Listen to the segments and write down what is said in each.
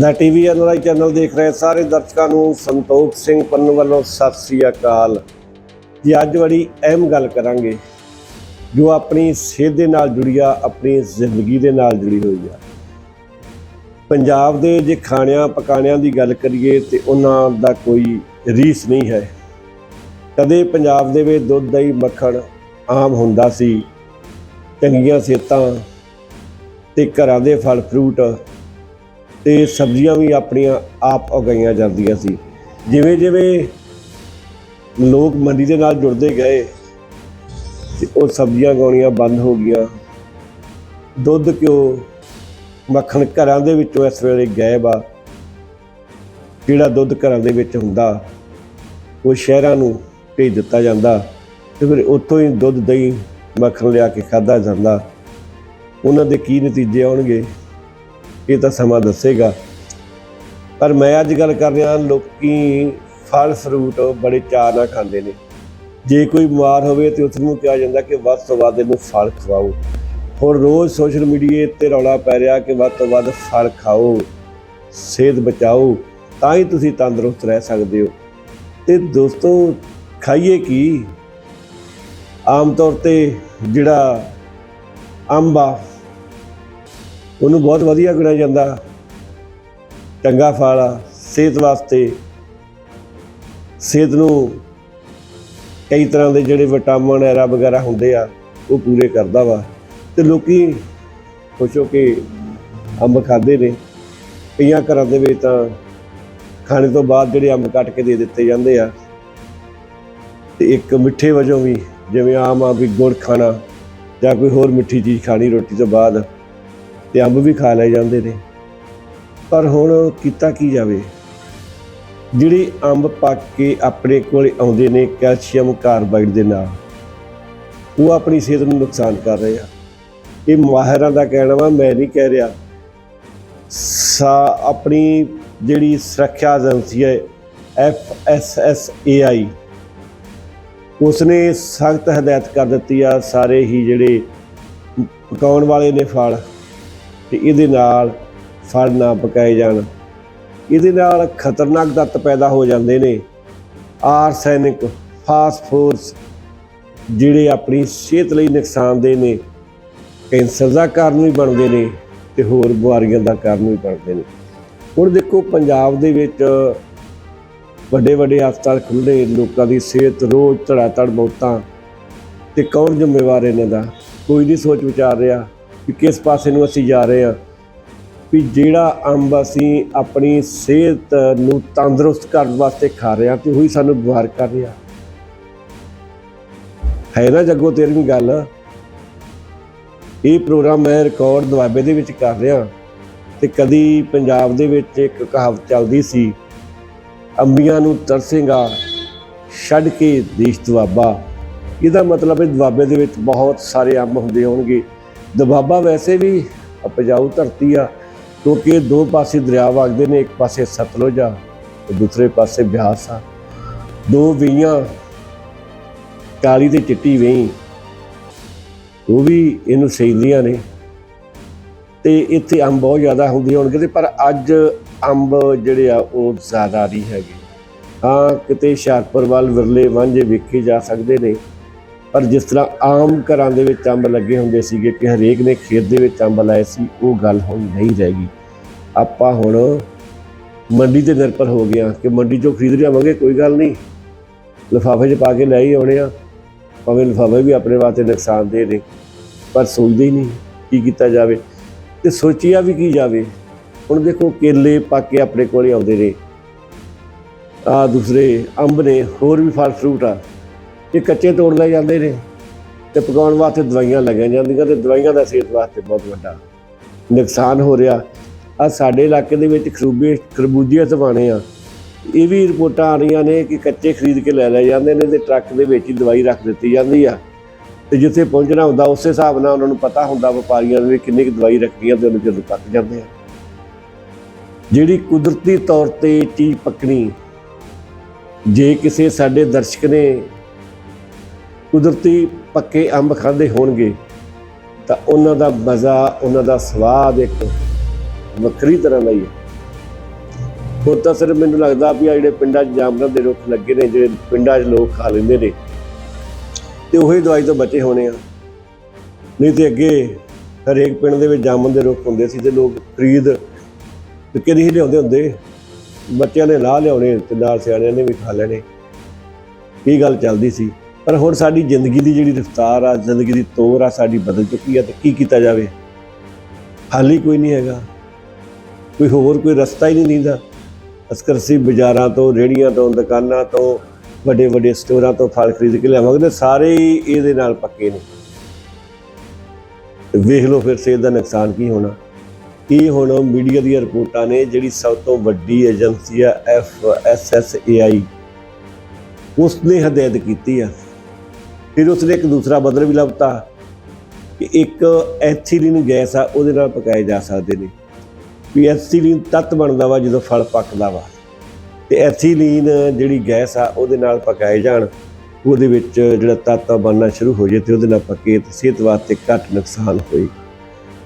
ਦਾ TV NRI channel ਦੇਖ ਰਹੇ ਸਾਰੇ ਦਰਸ਼ਕਾਂ ਨੂੰ ਸੰਤੋਖ ਸਿੰਘ ਪੰਨੂ ਵੱਲੋਂ ਸਤਿ ਸ੍ਰੀ ਅਕਾਲ। ਜੀ, ਅੱਜ ਬੜੀ ਅਹਿਮ ਗੱਲ ਕਰਾਂਗੇ ਜੋ ਆਪਣੀ ਸਿਹਤ ਦੇ ਨਾਲ ਜੁੜੀ ਆ, ਆਪਣੀ ਜ਼ਿੰਦਗੀ ਦੇ ਨਾਲ ਜੁੜੀ ਹੋਈ ਆ। ਪੰਜਾਬ ਦੇ ਜੇ ਖਾਣਿਆਂ ਪਕਾਣਿਆਂ ਦੀ ਗੱਲ ਕਰੀਏ ਤੇ ਉਹਨਾਂ ਦਾ ਕੋਈ ਰੀਸ ਨਹੀਂ ਹੈ। ਕਦੇ ਪੰਜਾਬ ਦੇ ਵਿੱਚ ਦੁੱਧ, ਦਹੀਂ, ਮੱਖਣ ਆਮ ਹੁੰਦਾ ਸੀ, ਚੰਗੀਆਂ ਸਿਹਤਾਂ ਤੇ ਘਰਾਂ ਦੇ ਫਲ ਫਰੂਟ ਤੇ ਸਬਜ਼ੀਆਂ ਵੀ ਆਪਣੀਆਂ ਆਪ ਉਗਾਈਆਂ ਜਾਂਦੀਆਂ ਸੀ। ਜਿਵੇਂ ਜਿਵੇਂ ਲੋਕ ਮੰਡੀ ਦੇ ਨਾਲ ਜੁੜਦੇ ਗਏ ਤੇ ਉਹ ਸਬਜ਼ੀਆਂ ਗਾਉਣੀਆਂ ਬੰਦ ਹੋ ਗਈਆਂ। ਦੁੱਧ, ਘਿਓ, ਮੱਖਣ ਘਰਾਂ ਦੇ ਵਿੱਚੋਂ ਇਸ ਵੇਲੇ ਗਾਇਬ ਆ। ਜਿਹੜਾ ਦੁੱਧ ਘਰਾਂ ਦੇ ਵਿੱਚ ਹੁੰਦਾ, ਉਹ ਸ਼ਹਿਰਾਂ ਨੂੰ ਭੇਜ ਦਿੱਤਾ ਜਾਂਦਾ ਤੇ ਫਿਰ ਉੱਥੋਂ ਹੀ ਦੁੱਧ, ਦਹੀਂ, ਮੱਖਣ ਲਿਆ ਕੇ ਖਾਧਾ ਜਾਂਦਾ। ਉਹਨਾਂ ਦੇ ਕੀ ਨਤੀਜੇ ਆਉਣਗੇ? ਇਹ ਤਾਂ ਸਮਾਂ ਦੱਸੇਗਾ। ਪਰ ਮੈਂ ਅੱਜ ਗੱਲ ਕਰ ਰਿਹਾ ਲੋਕੀ ਫਲ ਫਰੂਟ ਬੜੇ ਚਾਅ ਨਾਲ ਖਾਂਦੇ ਨੇ। ਜੇ ਕੋਈ ਬਿਮਾਰ ਹੋਵੇ ਤੇ ਉਸ ਨੂੰ ਕਿਹਾ ਜਾਂਦਾ ਕਿ ਵੱਧ ਤੋਂ ਵੱਧ ਇਹਨੂੰ ਫਲ ਖਵਾਓ। ਹੁਣ ਰੋਜ਼ ਸੋਸ਼ਲ ਮੀਡੀਆ ਤੇ ਰੌਲਾ ਪੈ ਰਿਹਾ ਕਿ ਵੱਧ ਤੋਂ ਵੱਧ ਫਲ ਖਾਓ, ਸਿਹਤ ਬਚਾਓ, ਤਾਂ ਹੀ ਤੁਸੀਂ ਤੰਦਰੁਸਤ ਰਹਿ ਸਕਦੇ ਹੋ। ਤੇ ਦੋਸਤੋ, ਖਾਈਏ ਕੀ? ਆਮ ਤੌਰ ਤੇ ਜਿਹੜਾ ਅੰਬ ਆ ਉਹਨੂੰ ਬਹੁਤ ਵਧੀਆ ਗਿਣਿਆ ਜਾਂਦਾ। ਚੰਗਾ ਫਲ ਆ, ਸਿਹਤ ਵਾਸਤੇ। ਸਿਹਤ ਨੂੰ ਕਈ ਤਰ੍ਹਾਂ ਦੇ ਜਿਹੜੇ ਵਿਟਾਮਿਨ ਐਰਾ ਵਗੈਰਾ ਹੁੰਦੇ ਆ, ਉਹ ਪੂਰੇ ਕਰਦਾ ਵਾ। ਤੇ ਲੋਕੀ ਖੁਸ਼ ਹੋ ਕੇ ਅੰਬ ਖਾਂਦੇ ਨੇ। ਕਈਆਂ ਘਰਾਂ ਦੇ ਵਿੱਚ ਤਾਂ ਖਾਣੇ ਤੋਂ ਬਾਅਦ ਜਿਹੜੇ ਅੰਬ ਕੱਟ ਕੇ ਦੇ ਦਿੱਤੇ ਜਾਂਦੇ ਆ। ਤੇ ਇੱਕ ਮਿੱਠੇ ਵਜੋਂ ਵੀ, ਜਿਵੇਂ ਆਮ ਆ ਵੀ ਗੁੜ ਖਾਣਾ ਜਾਂ ਕੋਈ ਹੋਰ ਮਿੱਠੀ ਚੀਜ਼ ਖਾਣੀ ਰੋਟੀ ਤੋਂ ਬਾਅਦ ਤੇ ਅੰਬ ਵੀ ਖਾ ਲਏ ਜਾਂਦੇ ਨੇ। ਪਰ ਹੁਣ ਕੀਤਾ ਕੀ ਜਾਵੇ? ਜਿਹੜੇ ਅੰਬ ਪੱਕ ਕੇ ਆਪਣੇ ਕੋਲ ਆਉਂਦੇ ਨੇ ਕੈਲਸ਼ੀਅਮ ਕਾਰਬਾਈਡ ਦੇ ਨਾਲ, ਉਹ ਆਪਣੀ ਸਿਹਤ ਨੂੰ ਨੁਕਸਾਨ ਕਰ ਰਹੇ ਆ। ਇਹ ਮਾਹਿਰਾਂ ਦਾ ਕਹਿਣਾ ਵਾ, ਮੈਂ ਨਹੀਂ ਕਹਿ ਰਿਹਾ। ਸਾ, ਆਪਣੀ ਜਿਹੜੀ ਸੁਰੱਖਿਆ ਏਜੰਸੀ ਹੈ, F S S A I, ਉਸਨੇ ਸਖਤ ਹਦਾਇਤ ਕਰ ਦਿੱਤੀ ਆ, ਸਾਰੇ ਹੀ ਜਿਹੜੇ ਪਕਾਉਣ ਵਾਲੇ ਨੇ ਫਲ। ਤੇ ਇਹਦੇ ਨਾਲ ਫਲ ਨਾ ਪਕਾਏ ਜਾਣ। ਇਹਦੇ ਨਾਲ ਖਤਰਨਾਕ ਤੱਤ ਪੈਦਾ ਹੋ ਜਾਂਦੇ ਨੇ। ਆਰਸੈਨਿਕ ਫਾਸਫੋਰਸ ਜਿਹੜੇ ਆਪਣੀ ਸਿਹਤ ਲਈ ਨੁਕਸਾਨਦੇ ਨੇ, ਕੈਂਸਰ ਦਾ ਕਾਰਨ ਵੀ ਬਣਦੇ ਨੇ ਤੇ ਹੋਰ ਬਿਮਾਰੀਆਂ ਦਾ ਕਾਰਨ ਵੀ ਬਣਦੇ ਨੇ। ਹੁਣ ਦੇਖੋ, ਪੰਜਾਬ ਦੇ ਵਿੱਚ ਵੱਡੇ ਵੱਡੇ ਹਸਪਤਾਲ ਖੁੱਲ੍ਹੇ ਲੋਕਾਂ ਦੀ ਸਿਹਤ ਰੋਜ਼ ਧੜਾ ਧੜ ਮੌਤਾਂ ਤੇ ਕੌਣ ਜ਼ਿੰਮੇਵਾਰ ਇਹਨਾਂ ਦਾ? ਕੋਈ ਨਹੀਂ ਸੋਚ ਵਿਚਾਰ ਰਿਹਾ। ਕਿ ਕਿਸ ਪਾਸੇ ਨੂੰ ਅਸੀਂ ਜਾ ਰਹੇ ਹਾਂ। ਵੀ ਜਿਹੜਾ ਅੰਬ ਅਸੀਂ ਆਪਣੀ ਸਿਹਤ ਨੂੰ ਤੰਦਰੁਸਤ ਕਰਨ ਵਾਸਤੇ ਖਾ ਰਹੇ ਹਾਂ ਤੇ ਉਹੀ ਸਾਨੂੰ ਬਿਮਾਰ ਕਰ ਰਿਹਾ। ਹੈ ਨਾ ਜੱਗੋ ਤੇਰੀ ਗੱਲ? ਇਹ ਪ੍ਰੋਗਰਾਮ ਮੈਂ ਰਿਕਾਰਡ ਦੁਆਬੇ ਦੇ ਵਿੱਚ ਕਰ ਰਿਹਾ ਤੇ ਕਦੀ ਪੰਜਾਬ ਦੇ ਵਿੱਚ ਇੱਕ ਕਹਾਵਤ ਚੱਲਦੀ ਸੀ, ਅੰਬੀਆਂ ਨੂੰ ਤਰਸੇਗਾ, ਛੱਡ ਕੇ ਦੇਸ਼ ਦੁਆਬਾ। ਇਹਦਾ ਮਤਲਬ ਹੈ ਦੁਆਬੇ ਦੇ ਵਿੱਚ ਬਹੁਤ ਸਾਰੇ ਅੰਬ ਹੁੰਦੇ ਹੋਣਗੇ। ਦਬਾਬਾ ਵੈਸੇ ਵੀ ਉਪਜਾਊ ਧਰਤੀ ਆ, ਕਿਉਂਕਿ ਦੋ ਪਾਸੇ ਦਰਿਆ ਵਗਦੇ ਨੇ, ਇੱਕ ਪਾਸੇ ਸਤਲੁਜ ਆ ਤੇ ਦੂਸਰੇ ਪਾਸੇ ਬਿਆਸ ਆ। ਦੋ ਵੇਈਆਂ ਕਾਲੀ ਤੇ ਚਿੱਟੀ ਵੇਈ ਉਹ ਵੀ ਇਹਨੂੰ ਸੈਂਦੀਆਂ ਨੇ। ਤੇ ਇੱਥੇ ਅੰਬ ਬਹੁਤ ਜ਼ਿਆਦਾ ਹੁੰਦੇ ਹੋਣਗੇ ਤੇ ਪਰ ਅੱਜ ਅੰਬ ਜਿਹੜੇ ਆ, ਉਹ ਜ਼ਿਆਦਾ ਨਹੀਂ ਹੈਗੇ। ਹਾਂ, ਕਿਤੇ ਹੁਸ਼ਿਆਰਪੁਰ ਵੱਲ ਵਿਰਲੇ ਵਾਂਝੇ ਵੇਖੇ ਜਾ ਸਕਦੇ ਨੇ। ਪਰ ਜਿਸ ਤਰ੍ਹਾਂ ਆਮ ਘਰਾਂ ਦੇ ਵਿੱਚ ਅੰਬ ਲੱਗੇ ਹੁੰਦੇ ਸੀਗੇ ਕਿ ਹਰੇਕ ਨੇ ਖੇਤ ਦੇ ਵਿੱਚ ਅੰਬ ਲਾਏ ਸੀ, ਉਹ ਗੱਲ ਹੁਣ ਨਹੀਂ ਰਹਿ ਗਈ ਆਪਾਂ ਹੁਣ ਮੰਡੀ ਤੇ ਨਿਰਭਰ ਹੋ ਗਿਆ ਕਿ ਮੰਡੀ ਚੋਂ ਖਰੀਦ ਲਿਆਵਾਂਗੇ, ਕੋਈ ਗੱਲ ਨਹੀਂ। ਲਿਫਾਫੇ 'ਚ ਪਾ ਕੇ ਲੈ ਹੀ ਆਉਣੇ ਆ ਭਾਵੇਂ ਲਿਫਾਫੇ ਵੀ ਆਪਣੇ ਵਾਸਤੇ ਨੁਕਸਾਨਦੇ ਨੇ, ਪਰ ਸੋਚਦੇ ਹੀ ਨਹੀਂ ਕੀ ਕੀਤਾ ਜਾਵੇ ਤੇ ਸੋਚਿਆ ਵੀ ਕੀ ਜਾਵੇ। ਹੁਣ ਦੇਖੋ ਕੇਲੇ ਪੱਕ ਕੇ ਆਪਣੇ ਕੋਲੇ ਆਉਂਦੇ ਨੇ। ਆ ਦੂਸਰੇ ਅੰਬ ਨੇ, ਹੋਰ ਵੀ ਫਲ ਫਰੂਟ ਆ। ਇਹ ਕੱਚੇ ਤੋੜ ਲਏ ਜਾਂਦੇ ਨੇ ਤੇ ਪਕਾਉਣ ਵਾਸਤੇ ਦਵਾਈਆਂ ਲੱਗੀਆਂ ਜਾਂਦੀਆਂ ਤੇ ਦਵਾਈਆਂ ਦਾ ਸਿਹਤ ਵਾਸਤੇ ਬਹੁਤ ਵੱਡਾ ਨੁਕਸਾਨ ਹੋ ਰਿਹਾ। ਆ ਸਾਡੇ ਇਲਾਕੇ ਦੇ ਵਿੱਚ ਖਰੂਬੇ ਖਰਬੂਜੀਆਂ ਸਵਾਣੇ ਆ। ਇਹ ਵੀ ਰਿਪੋਰਟਾਂ ਆ ਰਹੀਆਂ ਨੇ ਕਿ ਕੱਚੇ ਖਰੀਦ ਕੇ ਲੈ ਲਏ ਜਾਂਦੇ ਨੇ ਤੇ ਟਰੱਕ ਦੇ ਵਿੱਚ ਹੀ ਦਵਾਈ ਰੱਖ ਦਿੱਤੀ ਜਾਂਦੀ ਆ। ਤੇ ਜਿੱਥੇ ਪਹੁੰਚਣਾ ਹੁੰਦਾ ਉਸੇ ਹਿਸਾਬ ਨਾਲ ਉਹਨਾਂ ਨੂੰ ਪਤਾ ਹੁੰਦਾ ਵਪਾਰੀਆਂ ਦੇ ਵੀ ਕਿੰਨੀ ਕੁ ਦਵਾਈ ਰੱਖਣੀ ਆ ਤੇ ਉਹਨੂੰ ਜਦੋਂ ਪੱਕ ਜਾਂਦੇ ਆ। ਜਿਹੜੀ ਕੁਦਰਤੀ ਤੌਰ ਤੇ ਚੀਜ਼ ਪੱਕਣੀ, ਜੇ ਕਿਸੇ ਸਾਡੇ ਦਰਸ਼ਕ ਨੇ ਕੁਦਰਤੀ ਪੱਕੇ ਅੰਬ ਖਾਂਦੇ ਹੋਣਗੇ, ਤਾਂ ਉਹਨਾਂ ਦਾ ਮਜ਼ਾ, ਉਹਨਾਂ ਦਾ ਸਵਾਦ ਇੱਕ ਵੱਖਰੀ ਤਰ੍ਹਾਂ ਦਾ ਹੀ ਹੈ। ਹੁਣ ਤਾਂ ਸਿਰਫ ਮੈਨੂੰ ਲੱਗਦਾ ਵੀ ਆ ਜਿਹੜੇ ਪਿੰਡਾਂ 'ਚ ਜਾਮਨਾਂ ਦੇ ਰੁੱਖ ਲੱਗੇ ਨੇ, ਜਿਹੜੇ ਪਿੰਡਾਂ 'ਚ ਲੋਕ ਖਾ ਲੈਂਦੇ ਨੇ, ਤੇ ਉਹੀ ਦਵਾਈ ਤੋਂ ਬਚੇ ਹੋਣੇ ਆ। ਨਹੀਂ ਤੇ ਅੱਗੇ ਹਰੇਕ ਪਿੰਡ ਦੇ ਵਿੱਚ ਜਾਮਨ ਦੇ ਰੁੱਖ ਹੁੰਦੇ ਸੀ ਤੇ ਲੋਕ ਖਰੀਦ ਤੇ ਨਹੀਂ ਲਿਆਉਂਦੇ ਹੁੰਦੇ। ਬੱਚਿਆਂ ਨੇ ਲਾਹ ਲਿਆਉਣੇ ਤੇ ਨਾਲ ਸਿਆਣਿਆਂ ਨੇ ਵੀ ਖਾ ਲੈਣੇ। ਕੀ ਗੱਲ ਚੱਲਦੀ ਸੀ? ਪਰ ਹੁਣ ਸਾਡੀ ਜ਼ਿੰਦਗੀ ਦੀ ਜਿਹੜੀ ਰਫ਼ਤਾਰ ਆ, ਜ਼ਿੰਦਗੀ ਦੀ ਤੋਰ ਆ, ਸਾਡੀ ਬਦਲ ਚੁੱਕੀ ਆ, ਤੇ ਕੀ ਕੀਤਾ ਜਾਵੇ? ਹੱਲ ਹੀ ਕੋਈ ਨਹੀਂ ਹੈਗਾ। ਕੋਈ ਹੋਰ ਕੋਈ ਰਸਤਾ ਹੀ ਨਹੀਂ ਦਿੰਦਾ। ਅਸਕਰ ਸੀ ਬਾਜ਼ਾਰਾਂ ਤੋਂ ਰੇੜੀਆਂ ਤੋਂ, ਦੁਕਾਨਾਂ ਤੋਂ ਵੱਡੇ ਵੱਡੇ ਸਟੋਰਾਂ ਤੋਂ ਫਲ ਖਰੀਦ ਕੇ ਲਿਆਵਾਂਗੇ ਤੇ ਸਾਰੇ ਹੀ ਇਹਦੇ ਨਾਲ ਪੱਕੇ ਨੇ। ਵੇਖ ਲਓ ਫਿਰ ਸਿਹਤ ਦਾ ਨੁਕਸਾਨ ਕੀ ਹੋਣਾ। ਇਹ ਹੁਣ ਮੀਡੀਆ ਦੀਆਂ ਰਿਪੋਰਟਾਂ ਨੇ, ਜਿਹੜੀ ਸਭ ਤੋਂ ਵੱਡੀ ਏਜੰਸੀ ਆ, F S S A I. ਉਸਨੇ ਹਦਾਇਤ ਕੀਤੀ ਆ ਫਿਰ ਉਸਨੇ ਇੱਕ ਦੂਸਰਾ ਬਦਲ ਵੀ ਲੱਭਤਾ ਕਿ ਇੱਕ ਐਥੀਲੀਨ ਗੈਸ ਆ, ਉਹਦੇ ਨਾਲ ਪਕਾਏ ਜਾ ਸਕਦੇ ਨੇ। ਵੀ ਐਥੀਲੀਨ ਤੱਤ ਬਣਦਾ ਵਾ, ਜਦੋਂ ਫਲ ਪੱਕਦਾ ਵਾ। ਤੇ ਐਥੀਲੀਨ ਜਿਹੜੀ ਗੈਸ ਆ, ਉਹਦੇ ਨਾਲ ਪਕਾਏ ਜਾਣ, ਉਹਦੇ ਵਿੱਚ ਜਿਹੜਾ ਤੱਤ ਬਣਨਾ ਸ਼ੁਰੂ ਹੋ ਜੇ ਤੇ ਉਹਦੇ ਨਾਲ ਪੱਕੇ ਤੇ ਸਿਹਤ ਵਾਸਤੇ ਘੱਟ ਨੁਕਸਾਨ ਹੋਏ।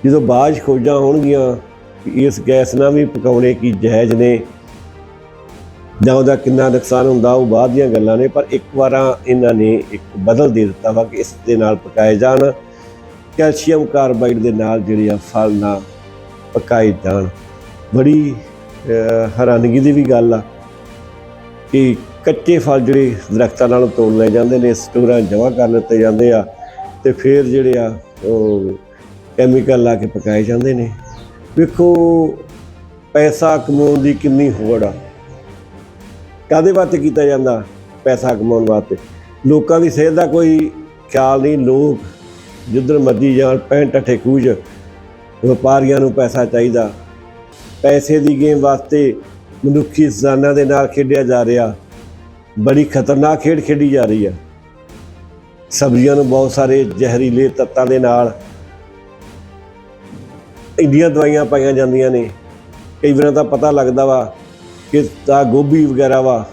ਜਦੋਂ ਬਾਅਦ 'ਚ ਖੋਜਾਂ ਹੋਣਗੀਆਂ, ਇਸ ਗੈਸ ਨਾਲ ਵੀ ਪਕਾਉਣੇ ਕੀ ਜਾਇਜ਼ ਨੇ ਜਾਂ ਉਹਦਾ ਕਿੰਨਾ ਨੁਕਸਾਨ ਹੁੰਦਾ, ਉਹ ਬਾਅਦ ਦੀਆਂ ਗੱਲਾਂ ਨੇ, ਪਰ ਇੱਕ ਵਾਰਾਂ ਇਹਨਾਂ ਨੇ ਇੱਕ ਬਦਲ ਦੇ ਦਿੱਤਾ ਵਾ ਕਿ ਇਸ ਦੇ ਨਾਲ ਪਕਾਏ ਜਾਣ। ਕੈਲਸ਼ੀਅਮ ਕਾਰਬਾਈਡ ਦੇ ਨਾਲ ਜਿਹੜੇ ਆ ਫਲ ਨਾ ਪਕਾਏ ਜਾਣ। ਬੜੀ ਹੈਰਾਨਗੀ ਦੀ ਵੀ ਗੱਲ ਆ ਕਿ ਕੱਚੇ ਫਲ ਜਿਹੜੇ ਦਰਖਤਾਂ ਨਾਲੋਂ ਤੋੜ ਲਏ ਜਾਂਦੇ ਨੇ, ਸਟੋਰਾਂ ਜਮ੍ਹਾਂ ਕਰ ਲਿੱਤੇ ਜਾਂਦੇ ਆ ਤੇ ਫਿਰ ਜਿਹੜੇ ਆ ਉਹ ਕੈਮੀਕਲ ਲਾ ਕੇ ਪਕਾਏ ਜਾਂਦੇ ਨੇ। ਵੇਖੋ, ਪੈਸਾ ਕਮਾਉਣ ਦੀ ਕਿੰਨੀ ਹੋੜ ਆ। ਕਾਦੇ ਵਾਸਤੇ ਕੀਤਾ ਜਾਂਦਾ? ਪੈਸਾ ਕਮਾਉਣ ਵਾਸਤੇ। ਲੋਕਾਂ ਦੀ ਸਿਹਤ ਦਾ ਕੋਈ ਖਿਆਲ ਨਹੀਂ। ਲੋਕ ਜਿੱਧਰ ਮਰਜ਼ੀ ਜਾਣ ਪੈਂਟ ਠੱਠੇ ਕੂਜ ਵਪਾਰੀਆਂ ਨੂੰ ਪੈਸਾ ਚਾਹੀਦਾ। ਪੈਸੇ ਦੀ ਗੇਮ ਵਾਸਤੇ ਮਨੁੱਖੀ ਜ਼ਨਾਨਾ ਦੇ ਨਾਲ ਖੇਡਿਆ ਜਾ ਰਿਹਾ। ਬੜੀ ਖਤਰਨਾਕ ਖੇਡ ਖੇਡੀ ਜਾ ਰਹੀ ਆ। ਸਬਜ਼ੀਆਂ ਨੂੰ ਬਹੁਤ ਸਾਰੇ ਜ਼ਹਿਰੀਲੇ ਤੱਤਾਂ ਦੇ ਨਾਲ ਇੰਡੀਆਂ ਦਵਾਈਆਂ ਪਾਈਆਂ ਜਾਂਦੀਆਂ ਨੇ। ਕਈ ਵਾਰ ਤਾਂ ਪਤਾ ਲੱਗਦਾ ਵਾ ਕਿ ਤਾਂ ਗੋਭੀ ਵਗੈਰਾ ਵਾ,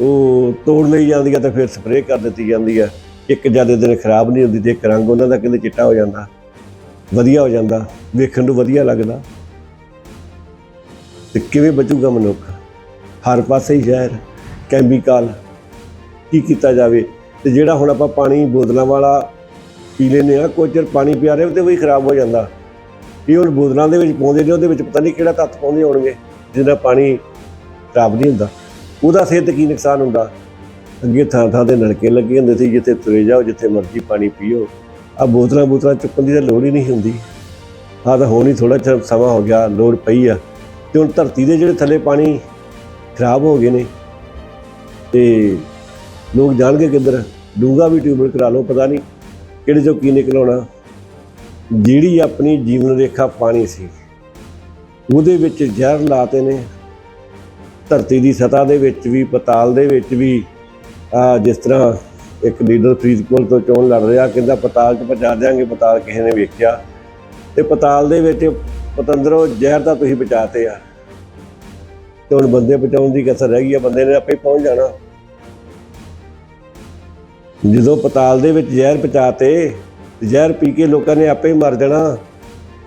ਉਹ ਤੋੜ ਲਈ ਜਾਂਦੀ ਆ ਤੇ ਫਿਰ ਸਪਰੇਅ ਕਰ ਦਿੱਤੀ ਜਾਂਦੀ ਆ। ਇੱਕ ਜ਼ਿਆਦਾ ਦਿਨ ਖਰਾਬ ਨਹੀਂ ਹੁੰਦੀ ਤੇ ਇੱਕ ਰੰਗ ਉਹਨਾਂ ਦਾ ਕਹਿੰਦੇ ਚਿੱਟਾ ਹੋ ਜਾਂਦਾ, ਵਧੀਆ ਹੋ ਜਾਂਦਾ, ਵੇਖਣ ਨੂੰ ਵਧੀਆ ਲੱਗਦਾ। ਤੇ ਕਿਵੇਂ ਬਚੂਗਾ ਮਨੁੱਖ? ਹਰ ਪਾਸੇ ਹੀ ਜ਼ਹਿਰ ਕੈਮੀਕਲ ਕੀ ਕੀਤਾ ਜਾਵੇ? ਤੇ ਜਿਹੜਾ ਹੁਣ ਆਪਾਂ ਪਾਣੀ ਬੋਤਲਾਂ ਵਾਲਾ ਪੀ ਲੈਂਦੇ ਆ ਕੁਝ ਚਿਰ ਪਾਣੀ ਪਿਆ ਰਹੇ ਤੇ ਉਹ ਵੀ ਖਰਾਬ ਹੋ ਜਾਂਦਾ। ਇਹ ਹੁਣ ਬੋਤਲਾਂ ਦੇ ਵਿੱਚ ਪਾਉਂਦੇ ਨੇ, ਉਹਦੇ ਵਿੱਚ ਪਤਾ ਨਹੀਂ ਕਿਹੜਾ ਤੱਤ ਪਾਉਂਦੇ ਹੋਣਗੇ, ਜਿਹਦਾ ਪਾਣੀ ਖਰਾਬ ਨਹੀਂ ਹੁੰਦਾ। ਉਹਦਾ ਸਿਹਤ ਕੀ ਨੁਕਸਾਨ ਹੁੰਦਾ? ਅੱਗੇ ਥਾਂ ਥਾਂ ਤੇ ਨਲਕੇ ਲੱਗੇ ਹੁੰਦੇ ਸੀ, ਜਿੱਥੇ ਤੁਰੇ ਜਾਓ, ਜਿੱਥੇ ਮਰਜ਼ੀ ਪਾਣੀ ਪੀਓ। ਆ ਬੋਤਲਾਂ ਬੋਤਲਾਂ ਚੁੱਕਣ ਦੀ ਤਾਂ ਲੋੜ ਹੀ ਨਹੀਂ ਹੁੰਦੀ। ਆਹ ਤਾਂ ਹੁਣ ਹੀ ਥੋੜਾ ਜਿਹਾ ਸਮਾਂ ਹੋ ਗਿਆ, ਲੋੜ ਪਈ ਆ। ਤੇ ਹੁਣ ਧਰਤੀ ਦੇ ਜਿਹੜੇ ਥੱਲੇ ਪਾਣੀ ਖਰਾਬ ਹੋ ਗਏ ਨੇ, ਤੇ ਲੋਕ ਜਾਣਗੇ ਕਿੱਧਰ? ਡੂੰਗਾ ਵੀ ਟਿਊਬਲ ਕਰਾ ਲਓ, ਪਤਾ ਨਹੀਂ ਕਿਹੜੇ ਚੋਂ ਕੀ ਨਿਕਲਾਉਣਾ। ਜਿਹੜੀ ਆਪਣੀ ਜੀਵਨ ਰੇਖਾ ਪਾਣੀ ਸੀ, ਉਹਦੇ ਵਿੱਚ ਜ਼ਹਿਰ ਲਾਤੇ ਨੇ। ਧਰਤੀ ਦੀ ਸਤ੍ਹਾ ਦੇ ਵਿੱਚ ਵੀ, ਪਤਾਲ ਦੇ ਵਿੱਚ ਵੀ ਜਿਸ ਤਰ੍ਹਾਂ ਇੱਕ ਲੀਡਰ ਫਰੀਦਕੋਟ ਤੋਂ ਚੋਣ ਲੜ ਰਿਹਾ, ਕਹਿੰਦਾ ਪਤਾਲ 'ਚ ਪਹੁੰਚਾ ਦਿਆਂਗੇ, ਪਤਾਲ ਕਿਸੇ ਨੇ ਵੇਖਿਆ। ਤੇ ਪਤਾਲ ਦੇ ਵਿੱਚ ਪਤੰਦਰੋਂ, ਜ਼ਹਿਰ ਤਾਂ ਤੁਸੀਂ ਬਚਾਤੇ ਆ। ਤੇ ਹੁਣ ਬੰਦੇ ਬਚਾਉਣ ਦੀ ਕਸਰ ਰਹਿ ਗਈ ਆ, ਬੰਦੇ ਨੇ ਆਪੇ ਪਹੁੰਚ ਜਾਣਾ। ਜਦੋਂ ਪਤਾਲ ਦੇ ਵਿੱਚ ਜ਼ਹਿਰ ਪਚਾਤੇ ਜ਼ਹਿਰ ਪੀ ਕੇ ਲੋਕਾਂ ਨੇ ਆਪੇ ਹੀ ਮਰ ਜਾਣਾ।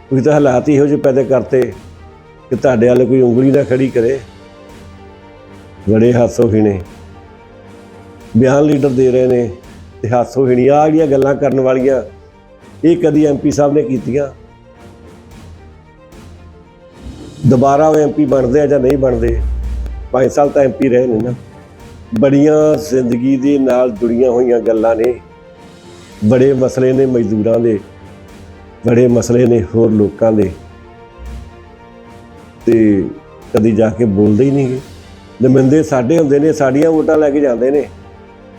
ਤੁਸੀਂ ਤਾਂ ਹਾਲਾਤ ਹੀ ਇਹੋ ਜਿਹੇ ਪੈਦਾ ਕਰਤੇ ਕਿ ਤੁਹਾਡੇ ਵਾਲੇ ਕੋਈ ਉਂਗਲੀ ਨਾ ਖੜੀ ਕਰੇ। ਬੜੇ ਹਾਸੋਹੀਣੇ ਬਿਆਨ ਲੀਡਰ ਦੇ ਰਹੇ ਨੇ ਤੇ ਹਾਸੋਹੀਣੀ ਆ ਜਿਹੜੀਆਂ ਗੱਲਾਂ ਕਰਨ ਵਾਲੀਆਂ, ਇਹ ਕਦੀ ਐਮਪੀ ਸਾਹਿਬ ਨੇ ਕੀਤੀਆਂ? ਦੁਬਾਰਾ ਉਹ ਐਮਪੀ ਬਣਦੇ ਆ ਜਾਂ ਨਹੀਂ ਬਣਦੇ? 5 ਸਾਲ ਤਾਂ ਐਮਪੀ ਰਹੇ ਨੇ ਨਾ। ਬੜੀਆਂ ਜ਼ਿੰਦਗੀ ਦੇ ਨਾਲ ਜੁੜੀਆਂ ਹੋਈਆਂ ਗੱਲਾਂ ਨੇ। ਬੜੇ ਮਸਲੇ ਨੇ ਮਜ਼ਦੂਰਾਂ ਦੇ। ਬੜੇ ਮਸਲੇ ਨੇ ਹੋਰ ਲੋਕਾਂ ਦੇ। ਤੇ ਕਦੀ ਜਾ ਕੇ ਬੋਲਦੇ ਹੀ ਨਹੀਂਗੇ ਨੁਮਾਇੰਦੇ ਸਾਡੇ ਹੁੰਦੇ ਨੇ, ਸਾਡੀਆਂ ਵੋਟਾਂ ਲੈ ਕੇ ਜਾਂਦੇ ਨੇ।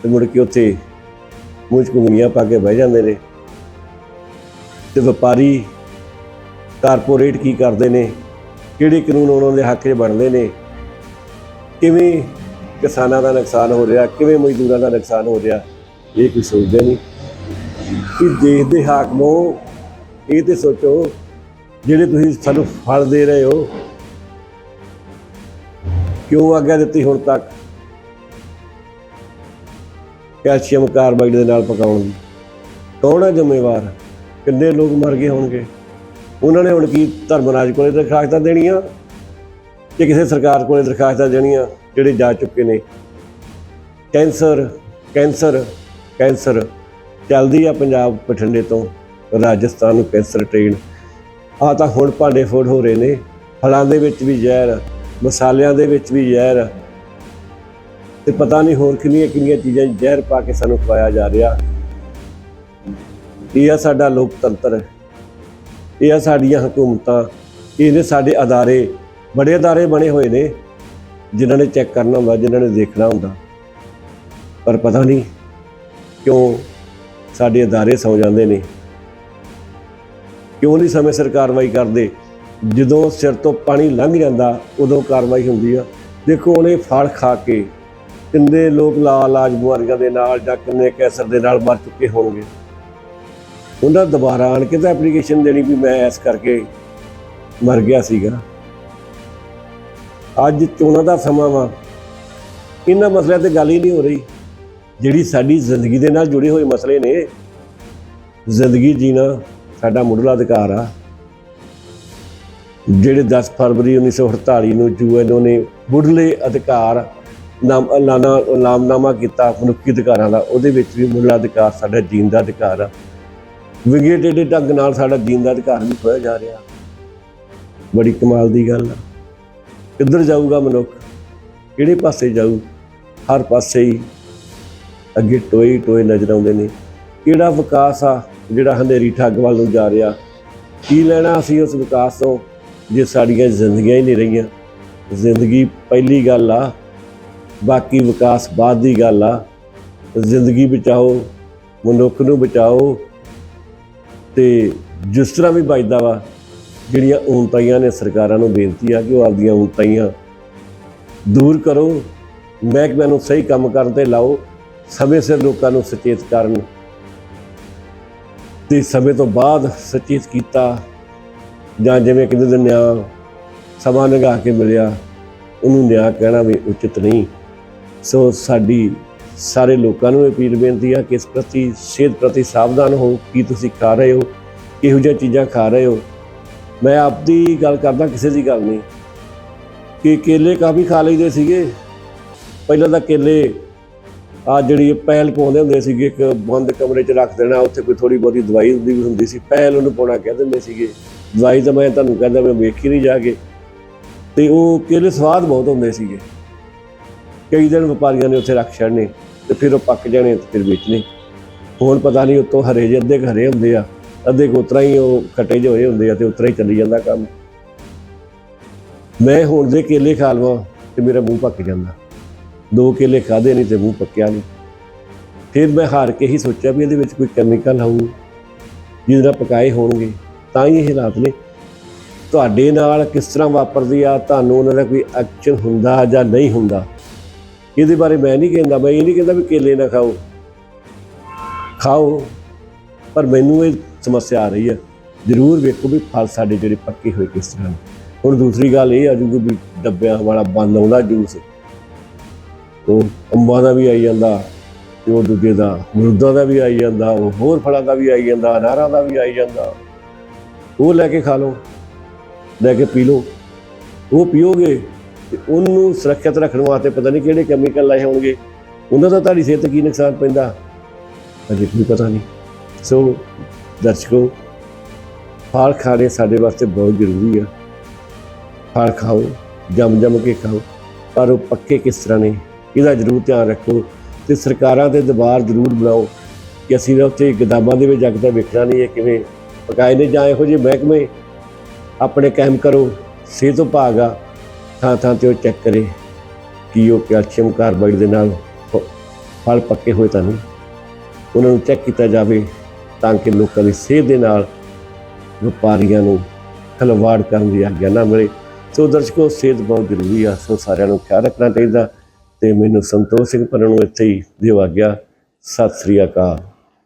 ਤੇ ਮੁੜ ਕੇ ਉੱਥੇ ਮੂੰਹ 'ਚ ਪਾ ਕੇ ਬਹਿ ਜਾਂਦੇ ਨੇ। ਤੇ ਵਪਾਰੀ ਕਾਰਪੋਰੇਟ ਕੀ ਕਰਦੇ ਨੇ, ਕਿਹੜੇ ਕਾਨੂੰਨ ਉਹਨਾਂ ਦੇ ਹੱਕ 'ਚ ਬਣਦੇ ਨੇ, ਕਿਵੇਂ ਕਿਸਾਨਾਂ ਦਾ ਨੁਕਸਾਨ ਹੋ ਰਿਹਾ, ਕਿਵੇਂ ਮਜ਼ਦੂਰਾਂ ਦਾ ਨੁਕਸਾਨ ਹੋ ਰਿਹਾ, ਇਹ ਕੋਈ ਸੋਚਦੇ ਨਹੀਂ। ਕਿ ਦੇਸ਼ ਦੇ ਹਾਕਮੋ ਇਹ ਤੇ ਸੋਚੋ, ਜਿਹੜੇ ਤੁਸੀਂ ਸਾਨੂੰ ਫਲ ਦੇ ਰਹੇ ਹੋ ਕਿਉਂ ਆਗਿਆ ਦਿੱਤੀ ਹੁਣ ਤੱਕ? ਕੈਲਸ਼ੀਅਮ ਕਾਰਬਾਈਡ ਦੇ ਨਾਲ ਪਕਾਉਣ ਦੀ। ਕੌਣ ਹੈ ਜ਼ਿੰਮੇਵਾਰ? ਕਿੰਨੇ ਲੋਕ ਮਰ ਗਏ ਹੋਣਗੇ? ਉਹਨਾਂ ਨੇ ਹੁਣ ਕੀ ਧਰਮਰਾਜ ਕੋਲੇ ਦਰਖਾਸਤਾਂ ਦੇਣੀਆਂ ਕਿ ਕਿਸੇ ਸਰਕਾਰ ਕੋਲੇ ਦਰਖਾਸਤਾਂ ਦੇਣੀਆਂ ਜਿਹੜੇ ਜਾ ਚੁੱਕੇ ਨੇ? ਕੈਂਸਰ ਕੈਂਸਰ ਕੈਂਸਰ ਚੱਲਦੀ ਆ ਪੰਜਾਬ ਬਠਿੰਡੇ ਤੋਂ। ਰਾਜਸਥਾਨ ਨੂੰ ਕੈਂਸਰ ਟ੍ਰੇਨ। ਆ ਤਾਂ ਹੁਣ ਭਾਂਡੇ ਫੋੜ ਹੋ ਰਹੇ ਨੇ। ਫਲਾਂ ਦੇ ਵਿੱਚ ਵੀ ਜ਼ਹਿਰ। ਮਸਾਲਿਆਂ ਦੇ ਵਿੱਚ ਵੀ ਜ਼ਹਿਰ ਤੇ ਪਤਾ ਨਹੀਂ ਹੋਰ ਕਿੰਨੀਆਂ ਕਿੰਨੀਆਂ ਚੀਜ਼ਾਂ ਜ਼ਹਿਰ ਪਾ ਕੇ ਸਾਨੂੰ ਖਵਾਇਆ ਜਾ ਰਿਹਾ। ਇਹ ਆ ਸਾਡਾ ਲੋਕਤੰਤਰ ਇਹ ਆ ਸਾਡੀਆਂ ਹਕੂਮਤਾਂ। ਇਹ ਸਾਡੇ ਅਦਾਰੇ, ਬੜੇ ਅਦਾਰੇ ਬਣੇ ਹੋਏ ਨੇ, ਜਿਨ੍ਹਾਂ ਨੇ ਚੈੱਕ ਕਰਨਾ ਹੁੰਦਾ, ਜਿਨ੍ਹਾਂ ਨੇ ਦੇਖਣਾ ਹੁੰਦਾ। ਪਰ ਪਤਾ ਨਹੀਂ ਕਿਉਂ ਸਾਡੇ ਅਦਾਰੇ ਸੌ ਜਾਂਦੇ ਨੇ। ਕਿਉਂ ਨਹੀਂ ਸਮੇਂ ਸਿਰ ਕਾਰਵਾਈ ਕਰਦੇ? ਜਦੋਂ ਸਿਰ ਤੋਂ ਪਾਣੀ ਲੰਘ ਜਾਂਦਾ, ਉਦੋਂ ਕਾਰਵਾਈ ਹੁੰਦੀ ਆ। ਦੇਖੋ, ਉਹਨੇ ਫੜ ਖਾ ਕੇ ਕਿੰਨੇ ਲੋਕ ਲਾ ਇਲਾਜ ਬਿਮਾਰੀਆਂ ਦੇ ਨਾਲ ਜਾਂ ਕਿੰਨੇ ਕੈਂਸਰ ਦੇ ਨਾਲ ਮਰ ਚੁੱਕੇ ਹੋਣਗੇ। ਉਹਨਾਂ ਦੁਬਾਰਾ ਆਣ ਕੇ ਤਾਂ ਐਪਲੀਕੇਸ਼ਨ ਦੇਣੀ ਵੀ ਮੈਂ ਇਸ ਕਰਕੇ ਮਰ ਗਿਆ ਸੀਗਾ। ਅੱਜ ਚੋਣਾਂ ਦਾ ਸਮਾਂ ਵਾ। ਇਹਨਾਂ ਮਸਲਿਆਂ ਤੇ ਗੱਲ ਹੀ ਨਹੀਂ ਹੋ ਰਹੀ। ਜਿਹੜੀ ਸਾਡੀ ਜ਼ਿੰਦਗੀ ਦੇ ਨਾਲ ਜੁੜੇ ਹੋਏ ਮਸਲੇ ਨੇ, ਜ਼ਿੰਦਗੀ ਜੀਣਾ ਸਾਡਾ ਮੁੱਢਲਾ ਅਧਿਕਾਰ ਆ। ਜਿਹੜੇ 10 ਫਰਵਰੀ 1948 ਨੂੰ ਯੂਐਨਓ ਨੇ ਮੁੱਢਲੇ ਅਧਿਕਾਰ ਨਾਮ ਲਾਣਾ ਨਾਮਨਾਮਾ ਕੀਤਾ, ਮਨੁੱਖੀ ਅਧਿਕਾਰਾਂ ਦਾ, ਉਹਦੇ ਵਿੱਚ ਵੀ ਮੁੱਢਲਾ ਅਧਿਕਾਰ ਸਾਡਾ ਜੀਣ ਦਾ ਅਧਿਕਾਰ ਆ। ਵਿਗੇਟਡ ਢੰਗ ਨਾਲ ਸਾਡਾ ਜੀਣ ਦਾ ਅਧਿਕਾਰ ਵੀ ਖੋਇਆ ਜਾ ਰਿਹਾ। ਬੜੀ ਕਮਾਲ ਦੀ ਗੱਲ ਆ। ਕਿੱਧਰ ਜਾਊਗਾ ਮਨੁੱਖ? ਕਿਹੜੇ ਪਾਸੇ ਜਾਊ? ਹਰ ਪਾਸੇ ਹੀ ਅੱਗੇ ਟੋਏ ਟੋਏ ਨਜ਼ਰ ਆਉਂਦੇ ਨੇ। ਕਿਹੜਾ ਵਿਕਾਸ ਆ ਜਿਹੜਾ ਹਨੇਰੀ ਠੱਗ ਵੱਲ ਨੂੰ ਜਾ ਰਿਹਾ? ਕੀ ਲੈਣਾ ਅਸੀਂ ਉਸ ਵਿਕਾਸ ਤੋਂ? ਜੇ ਸਾਡੀਆਂ ਜ਼ਿੰਦਗੀਆਂ ਹੀ ਨਹੀਂ ਰਹੀਆਂ। ਜ਼ਿੰਦਗੀ ਪਹਿਲੀ ਗੱਲ ਆ, ਬਾਕੀ ਵਿਕਾਸ ਬਾਅਦ ਦੀ ਗੱਲ ਆ। ਜ਼ਿੰਦਗੀ ਬਚਾਓ, ਮਨੁੱਖ ਨੂੰ ਬਚਾਓ ਤੇ ਜਿਸ ਤਰ੍ਹਾਂ ਵੀ ਬਚਦਾ ਵਾ, ਜਿਹੜੀਆਂ ਊਨਤਾਈਆਂ ਨੇ ਸਰਕਾਰਾਂ ਨੂੰ ਬੇਨਤੀ ਆ ਕਿ ਉਹ ਆਪਦੀਆਂ ਊਨਤਾਈਆਂ ਦੂਰ ਕਰੋ। ਮਹਿਕਮਿਆਂ ਨੂੰ ਸਹੀ ਕੰਮ ਕਰਨ ਤੇ ਲਾਓ, ਸਮੇਂ ਸਿਰ ਲੋਕਾਂ ਨੂੰ ਸੁਚੇਤ ਕਰਨ। ਤੇ ਸਮੇਂ ਤੋਂ ਬਾਅਦ ਸੁਚੇਤ ਕੀਤਾ ਜਾਂ ਜਿਵੇਂ ਕਹਿੰਦੇ ਨੇ ਨਿਆਂ ਸਮਾਂ ਲੰਘਾ ਕੇ ਮਿਲਿਆ, ਉਹਨੂੰ ਨਿਆਂ ਕਹਿਣਾ ਵੀ ਉਚਿਤ ਨਹੀਂ। ਸੋ ਸਾਡੀ ਸਾਰੇ ਲੋਕਾਂ ਨੂੰ ਅਪੀਲ ਬੇਨਤੀ ਆ ਕਿ ਇਸ ਪ੍ਰਤੀ, ਸਿਹਤ ਪ੍ਰਤੀ ਸਾਵਧਾਨ ਹੋ ਕੀ ਤੁਸੀਂ ਖਾ ਰਹੇ ਹੋ, ਕਿਹੋ ਜਿਹੀਆਂ ਚੀਜ਼ਾਂ ਖਾ ਰਹੇ ਹੋ। ਮੈਂ ਆਪਦੀ ਗੱਲ ਕਰਦਾ, ਕਿਸੇ ਦੀ ਗੱਲ ਨਹੀਂ। ਕਿ ਕੇਲੇ ਕਾਫੀ ਖਾ ਲਈਦੇ ਸੀਗੇ। ਪਹਿਲਾਂ ਤਾਂ ਕੇਲੇ ਆ ਜਿਹੜੀ ਪਹਿਲ ਪਾਉਂਦੇ ਹੁੰਦੇ ਸੀਗੇ, ਇੱਕ ਬੰਦ ਕਮਰੇ 'ਚ ਰੱਖ ਦੇਣਾ, ਉੱਥੇ ਕੋਈ ਥੋੜੀ ਬਹੁਤੀ ਦਵਾਈ ਹੁੰਦੀ ਵੀ ਹੁੰਦੀ ਸੀ, ਪਹਿਲ ਉਹਨੂੰ ਪਾਉਣਾ ਕਹਿ ਦਿੰਦੇ ਸੀਗੇ। ਦਵਾਈ ਤਾਂ ਮੈਂ ਤੁਹਾਨੂੰ ਕਹਿੰਦਾ ਮੈਂ ਵੇਖੀ ਨਹੀਂ ਜਾ ਕੇ। ਤੇ ਉਹ ਕੇਲੇ ਸਵਾਦ ਬਹੁਤ ਹੁੰਦੇ ਸੀਗੇ। ਕਈ ਦਿਨ ਵਪਾਰੀਆਂ ਨੇ ਉੱਥੇ ਰੱਖ ਛੱਡਨੇ, ਤੇ ਫਿਰ ਉਹ ਪੱਕ ਜਾਣੇ ਤੇ ਫਿਰ ਵੇਚਣੇ। ਹੁਣ ਪਤਾ ਨਹੀਂ ਉੱਤੋਂ ਹਰੇ ਜਿਹੇ, ਅੱਧੇ ਕੁ ਹਰੇ ਹੁੰਦੇ ਆ, ਅੱਧੇ ਕੁ ਉਤਰਾ ਹੀ ਉਹ ਖੱਟੇ ਜਿਹੇ ਹੋਏ ਹੁੰਦੇ ਆ ਤੇ ਉਤਰਾ ਹੀ ਚੱਲੀ ਜਾਂਦਾ ਕੰਮ। ਮੈਂ ਹੁਣ ਦੇ ਕੇਲੇ ਖਾ ਲਵਾਂ ਤੇ ਮੇਰਾ ਮੂੰਹ ਪੱਕ ਜਾਂਦਾ। ਦੋ ਕੇਲੇ ਖਾਦੇ ਨਹੀਂ ਤੇ ਮੂੰਹ ਪੱਕਿਆ ਨਹੀਂ। ਫਿਰ ਮੈਂ ਹਾਰ ਕੇ ਹੀ ਸੋਚਿਆ ਵੀ ਇਹਦੇ ਵਿੱਚ ਕੋਈ ਕੈਮੀਕਲ ਹੋਊ ਜਿਹਦੇ ਨਾਲ ਪਕਾਏ ਹੋਣਗੇ। ਤਾਂ ਹੀ ਇਹ ਹਾਲਾਤ ਨੇ। ਤੁਹਾਡੇ ਨਾਲ ਕਿਸ ਤਰ੍ਹਾਂ ਵਾਪਰਦੀ ਆ, ਤੁਹਾਨੂੰ ਉਹਨਾਂ ਦਾ ਕੋਈ ਐਕਸ਼ਨ ਹੁੰਦਾ ਜਾਂ ਨਹੀਂ ਹੁੰਦਾ? ਇਹਦੇ ਬਾਰੇ ਮੈਂ ਨਹੀਂ ਕਹਿੰਦਾ, ਮੈਂ ਇਹ ਨਹੀਂ ਕਹਿੰਦਾ ਵੀ ਕੇਲੇ ਨਾ ਖਾਓ। ਖਾਓ, ਪਰ ਮੈਨੂੰ ਇਹ ਸਮੱਸਿਆ ਆ ਰਹੀ ਹੈ ਜ਼ਰੂਰ ਵੇਖੋ ਵੀ ਫਲ ਸਾਡੇ ਜਿਹੜੇ ਪੱਕੇ ਹੋਏ ਕਿਸ ਤਰ੍ਹਾਂ ਨੇ। ਹੁਣ ਦੂਸਰੀ ਗੱਲ ਇਹ ਆ ਜੂਗੀ ਵੀ ਡੱਬਿਆਂ ਵਾਲਾ ਬੰਦ ਆਉਂਦਾ ਜੂਸ। ਉਹ ਅੰਬਾਂ ਦਾ ਵੀ ਆਈ ਜਾਂਦਾ, ਤੇ ਉਹ ਦੂਜੇ ਦਾ ਮਰੂਦਾਂ ਦਾ ਵੀ ਆਈ ਜਾਂਦਾ, ਉਹ ਹੋਰ ਫਲਾਂ ਦਾ ਵੀ ਆਈ ਜਾਂਦਾ, ਅਨਾਰਾਂ ਦਾ ਵੀ ਆਈ ਜਾਂਦਾ। ਉਹ ਲੈ ਕੇ ਖਾ ਲਓ, ਲੈ ਕੇ ਪੀ ਲਓ। ਉਹ ਪੀਓਗੇ ਤੇ ਉਹਨੂੰ ਸੁਰੱਖਿਅਤ ਰੱਖਣ ਵਾਸਤੇ ਪਤਾ ਨਹੀਂ ਕਿਹੜੇ ਕੈਮੀਕਲ ਲਾਏ ਹੋਣਗੇ। ਉਹਨਾਂ ਦਾ ਤੁਹਾਡੀ ਸਿਹਤ ਕੀ ਨੁਕਸਾਨ ਪੈਂਦਾ, ਅਜੇ ਕੋਈ ਪਤਾ ਨਹੀਂ। ਸੋ ਦਰਸ਼ਕੋ, ਫਲ ਖਾਣੇ ਸਾਡੇ ਵਾਸਤੇ ਬਹੁਤ ਜ਼ਰੂਰੀ ਆ। ਫਲ ਖਾਓ ਜਮ ਜਮ ਕੇ ਖਾਓ, ਪਰ ਉਹ ਪੱਕੇ ਕਿਸ ਤਰ੍ਹਾਂ ਨੇ, ਇਹਦਾ ਜ਼ਰੂਰ ਧਿਆਨ ਰੱਖੋ ਤੇ ਸਰਕਾਰਾਂ 'ਤੇ ਦਬਾਰ ਜ਼ਰੂਰ ਬਣਾਓ ਕਿ ਅਸੀਂ ਨਾ ਉੱਥੇ ਗਦਾਮਾਂ ਦੇ ਵਿੱਚ ਜਾ ਕੇ ਤਾਂ ਵੇਖਣਾ ਨਹੀਂ ਹੈ ਕਿਵੇਂ ਪਕਾਏ ਨੇ ਜਾਂ ਇਹੋ ਜਿਹੇ ਮਹਿਕਮੇ ਆਪਣੇ ਕਾਇਮ ਕਰੋ, ਸਿਹਤ ਵਿਭਾਗ ਆ, ਥਾਂ ਥਾਂ ਤੇ ਉਹ ਚੈੱਕ ਕਰੇ ਕਿ ਉਹ ਕੈਲਸ਼ੀਅਮ ਕਾਰਬਾਈਡ ਦੇ ਨਾਲ ਫਲ ਪੱਕੇ ਹੋਏ ਤਾਂ ਨਹੀਂ। ਉਹਨਾਂ ਨੂੰ ਚੈੱਕ ਕੀਤਾ ਜਾਵੇ ਤਾਂ ਕਿ ਲੋਕਾਂ ਦੀ ਸਿਹਤ ਦੇ ਨਾਲ ਵਪਾਰੀਆਂ ਨੂੰ ਖਲਵਾੜ ਕਰਨ ਦੀ ਆਗਿਆ ਨਾ ਮਿਲੇ। ਸੋ ਦਰਸ਼ਕੋ, ਸਿਹਤ ਬਹੁਤ ਜ਼ਰੂਰੀ ਆ, ਸੋ ਸਾਰਿਆਂ ਨੂੰ ਖਿਆਲ ਰੱਖਣਾ ਚਾਹੀਦਾ ਤੇ ਮੈਨੂੰ ਸੰਤੋਖ ਸਿੰਘ ਪੰਨੂ ਨੂੰ ਇੱਥੇ ਹੀ ਦਿਵਾ ਗਿਆ ਸਤਿ ਸ੍ਰੀ ਅਕਾਲ।